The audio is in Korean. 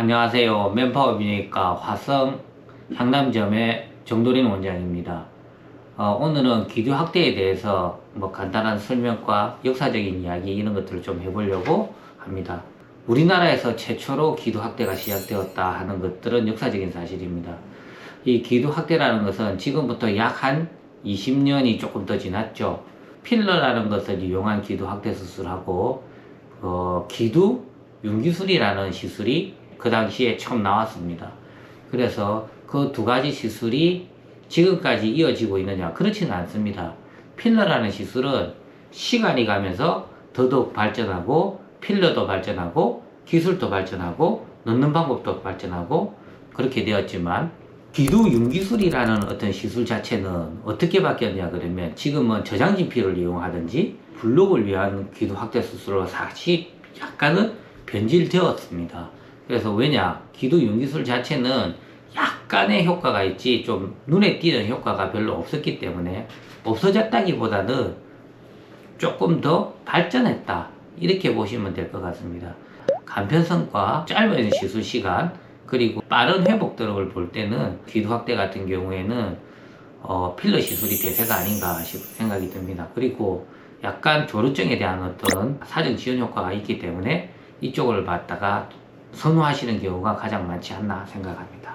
안녕하세요. 맨파워비니까 화성 향남점의 정도린 원장입니다. 어, 오늘은 기도 학대에 대해서 뭐 간단한 설명과 역사적인 이야기 이런 것들을 좀 해보려고 합니다. 우리나라에서 최초로 기도 학대가 시작되었다 하는 것들은 역사적인 사실입니다. 이 기도 학대라는 것은 지금부터 약 한 20년이 조금 더 지났죠. 필러라는 것을 이용한 기도 학대 수술하고 어, 기두 윤기술이라는 시술이 그 당시에 처음 나왔습니다. 그래서 그 두 가지 시술이 지금까지 이어지고 있느냐? 그렇지는 않습니다. 필러라는 시술은 시간이 가면서 더더욱 발전하고 필러도 발전하고 기술도 발전하고 넣는 방법도 발전하고 그렇게 되었지만 기두 윤기술이라는 어떤 시술 자체는 어떻게 바뀌었냐 그러면 지금은 저장진 피를 이용하든지 블록을 위한 기두 확대 수술로 사실 약간은 변질되었습니다. 그래서 왜냐 기두 윤기술 자체는 약간의 효과가 있지 좀 눈에 띄는 효과가 별로 없었기 때문에 없어졌다기보다는 조금 더 발전했다 이렇게 보시면 될 것 같습니다. 간편성과 짧은 시술 시간 그리고 빠른 회복들을 볼 때는 기도 확대 같은 경우에는 어, 필러 시술이 대세가 아닌가 싶은 생각이 듭니다. 그리고 약간 조루증에 대한 어떤 사전 지원 효과가 있기 때문에 이쪽을 받다가 선호하시는 경우가 가장 많지 않나 생각합니다.